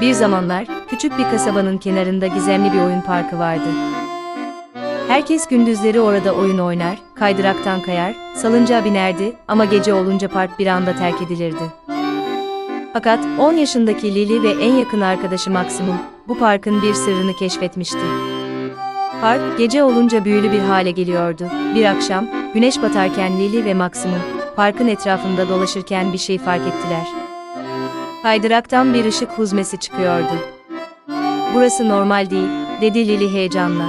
Bir zamanlar, küçük bir kasabanın kenarında gizemli bir oyun parkı vardı. Herkes gündüzleri orada oyun oynar, kaydıraktan kayar, salıncağa binerdi ama gece olunca park bir anda terk edilirdi. Fakat 10 yaşındaki Lily ve en yakın arkadaşı Maximum, bu parkın bir sırrını keşfetmişti. Park, gece olunca büyülü bir hale geliyordu. Bir akşam, güneş batarken Lily ve Maximum, parkın etrafında dolaşırken bir şey fark ettiler. Kaydıraktan bir ışık huzmesi çıkıyordu. Burası normal değil, dedi Lily heyecanla.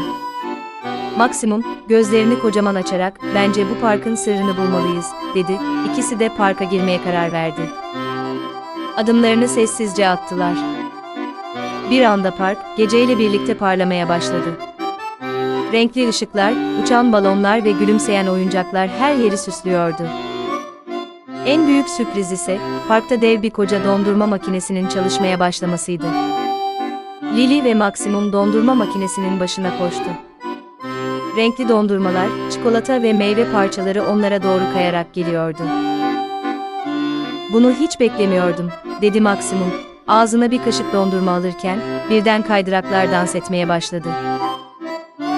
Maximum, gözlerini kocaman açarak, bence bu parkın sırrını bulmalıyız, dedi. İkisi de parka girmeye karar verdi. Adımlarını sessizce attılar. Bir anda park, geceyle birlikte parlamaya başladı. Renkli ışıklar, uçan balonlar ve gülümseyen oyuncaklar her yeri süslüyordu. En büyük sürpriz ise, parkta dev bir koca dondurma makinesinin çalışmaya başlamasıydı. Lily ve Maximum dondurma makinesinin başına koştu. Renkli dondurmalar, çikolata ve meyve parçaları onlara doğru kayarak geliyordu. Bunu hiç beklemiyordum, dedi Maximum. Ağzına bir kaşık dondurma alırken, birden kaydıraklar dans etmeye başladı.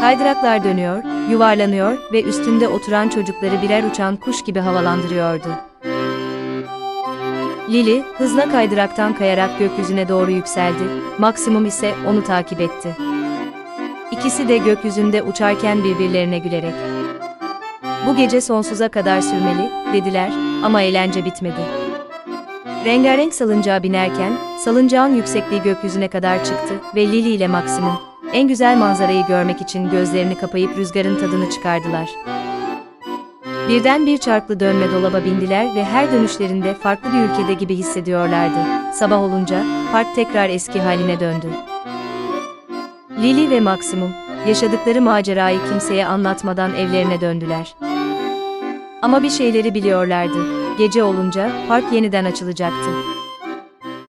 Kaydıraklar dönüyor, yuvarlanıyor ve üstünde oturan çocukları birer uçan kuş gibi havalandırıyordu. Lily, hızla kaydıraktan kayarak gökyüzüne doğru yükseldi, Maximum ise onu takip etti. İkisi de gökyüzünde uçarken birbirlerine gülerek. Bu gece sonsuza kadar sürmeli, dediler, ama eğlence bitmedi. Rengarenk salıncağa binerken, salıncağın yüksekliği gökyüzüne kadar çıktı ve Lily ile Maximum, en güzel manzarayı görmek için gözlerini kapayıp rüzgarın tadını çıkardılar. Birden bir çarklı dönme dolaba bindiler ve her dönüşlerinde farklı bir ülkede gibi hissediyorlardı. Sabah olunca, park tekrar eski haline döndü. Lily ve Maximum, yaşadıkları macerayı kimseye anlatmadan evlerine döndüler. Ama bir şeyleri biliyorlardı. Gece olunca park yeniden açılacaktı.